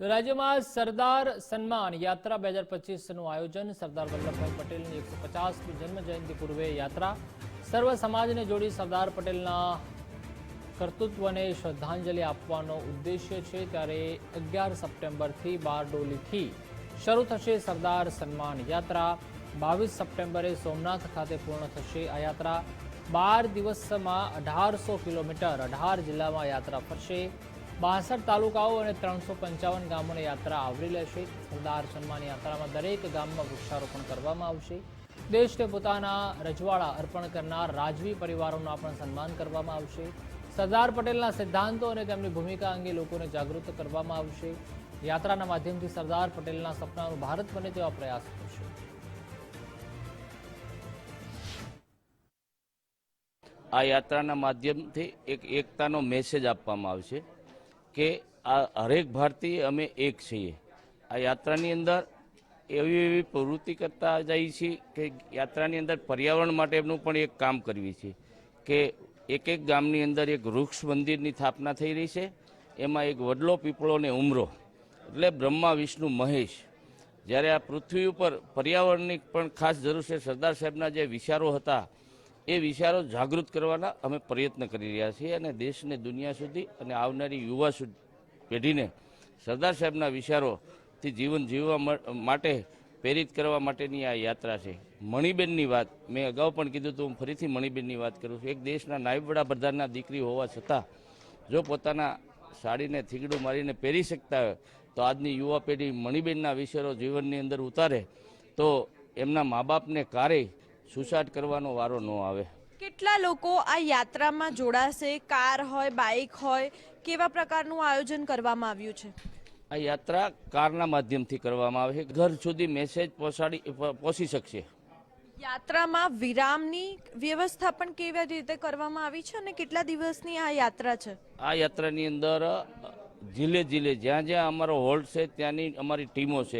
તો રાજ્યમાં સરદાર સન્માન યાત્રા બે હજાર પચીસનું આયોજન. સરદાર વલ્લભભાઈ પટેલની એકસો પચાસમી જન્મજયંતિ પૂર્વે યાત્રા. સર્વ સમાજને જોડી સરદાર પટેલના કર્તૃત્વને શ્રદ્ધાંજલિ આપવાનો ઉદ્દેશ્ય છે. ત્યારે અગિયાર સપ્ટેમ્બરથી બારડોલીથી શરૂ થશે સરદાર સન્માન યાત્રા. બાવીસ સપ્ટેમ્બરે સોમનાથ ખાતે પૂર્ણ થશે આ યાત્રા. બાર દિવસમાં અઢારસો કિલોમીટર અઢાર જિલ્લામાં યાત્રા ફરશે. બાસઠ તાલુકાઓ અને ત્રણસો પંચાવન ગામોને યાત્રા આવરી લેશે. સરદાર સન્માન યાત્રામાં દરેક ગામમાં વૃક્ષારોપણ કરવામાં આવશે. દેશને પોતાના રજવાડા અર્પણ કરનાર રાજવી પરિવારોના પણ સન્માન કરવામાં આવશે. સરદાર પટેલના સિદ્ધાંતો અને તેમની ભૂમિકા અંગે લોકોને જાગૃત કરવામાં આવશે. યાત્રાના માધ્યમથી સરદાર પટેલના સપનાનું ભારત બને તેવા પ્રયાસ થશે. આ યાત્રાના માધ્યમથી એક એકતાનો મેસેજ આપવામાં આવશે. કે આ હરેક ભારતીય અમે એક છીએ. આ યાત્રાની અંદર એવી એવી પ્રવૃત્તિ કરતા જઈએ છીએ કે યાત્રાની અંદર પર્યાવરણ માટેનું પણ એક કામ કરવી છે કે એક એક ગામની અંદર એક વૃક્ષ મંદિરની સ્થાપના થઈ રહી છે. એમાં એક વડલો પીપળો ને ઉમરો. એટલે બ્રહ્મા, વિષ્ણુ, મહેશ. જ્યારે આ પૃથ્વી ઉપર પર્યાવરણની પણ ખાસ જરૂર છે. સરદાર સાહેબના જે વિચારો હતા એ વિચારો જાગૃત કરવાના અમે પ્રયત્ન કરી રહ્યા છીએ અને દેશને દુનિયા સુધી અને આવનારી યુવા સુધી પેઢીને સરદાર સાહેબના વિચારોથી જીવન જીવવા માટે પ્રેરિત કરવા માટેની આ યાત્રા છે. મણિબેનની વાત, મેં અગાઉ પણ કીધું હતું, હું ફરીથી મણિબેનની વાત કરું છું. એક દેશના નાયબ વડાપ્રધાનના દીકરી હોવા છતાં, જો પોતાના સાડીને થીગડું મારીને પહેરી શકતા હોય, તો આજની યુવા પેઢી મણિબેનના વિચારો જીવનની અંદર ઉતારે, તો એમના મા બાપને કારે સુસાટ કરવાનો વારો ન આવે. કેટલા લોકો આ યાત્રામાં જોડાશે? કાર હોય બાઇક હોય કેવા પ્રકારનું આયોજન કરવામાં આવ્યું છે? આ યાત્રા કારના માધ્યમથી કરવામાં આવે છે. ઘર સુધી મેસેજ પહોંચાડી પહોંચી શકશે. યાત્રામાં વિરામની વ્યવસ્થા પણ કેવી રીતે કરવામાં આવી છે અને કેટલા દિવસની આ યાત્રા છે? આ યાત્રાની અંદર જિલ્લે જિલ્લે જ્યાં જ્યાં અમારો હોલ્ડ છે ત્યાંની અમારી ટીમો છે.